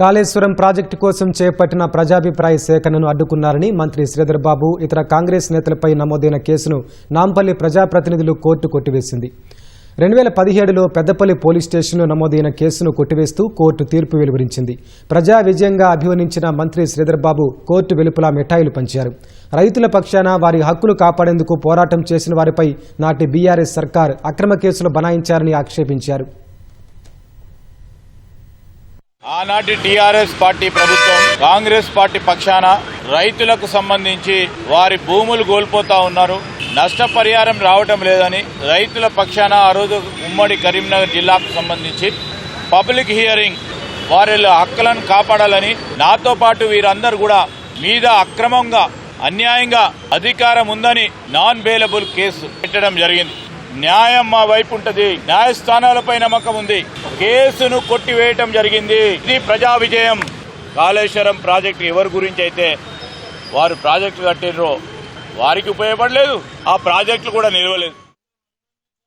Kaleshwaram project కోసం చేపట్టిన ప్రజాభిప్రాయ సేకరణను అడ్డుకున్నారని మంత్రి శ్రీధర్బాబు ఇతర కాంగ్రెస్ నేతలపై నమోదైన కేసును నాంపల్లి ప్రజాప్రతినిధులు కోర్టు కొట్టివేసింది. రెండు వేల పదిహేడులో పెద్దపల్లి పోలీస్ స్టేషన్లో నమోదైన కేసును కొట్టివేస్తూ కోర్టు తీర్పు వెలువరించింది. ప్రజా విజయంగా అభివర్ణించిన మంత్రి శ్రీధర్బాబు కోర్టు వెలుపల మిఠాయిలు పంచారు. రైతుల పక్షాన వారి హక్కులు కాపాడేందుకు పోరాటం చేసిన వారిపై నాటి బీఆర్ఎస్ సర్కార్ అక్రమ కేసులు బనాయించారని ఆక్షేపించారు. ఆనాటి టీఆర్ఎస్ పార్టీ ప్రభుత్వం కాంగ్రెస్ పార్టీ పక్షాన రైతులకు సంబంధించి వారి భూములు కోల్పోతా ఉన్నారు. నష్టపరిహారం రావటం లేదని రైతుల పక్షాన ఆ రోజు ఉమ్మడి కరీంనగర్ జిల్లాకు సంబంధించి పబ్లిక్ హియరింగ్ వారి హక్కులను కాపాడాలని నాతో పాటు వీరందరూ కూడా మీద అక్రమంగా అన్యాయంగా అధికారం ఉందని నాన్ బెయిలబుల్ కేసు పెట్టడం జరిగింది. న్యాయం మా వైపు ఉంటది. న్యాయస్థానాలపై నమ్మకం ఉంది. కేసును కొట్టివేయటం జరిగింది. ఇది ప్రజా విజయం. కాళేశ్వరం ప్రాజెక్టు ఎవరి గురించి అయితే వారు ప్రాజెక్టు కట్టినరో వారికి ఉపయోగపడలేదు. ఆ ప్రాజెక్టులు కూడా నిలవలేదు.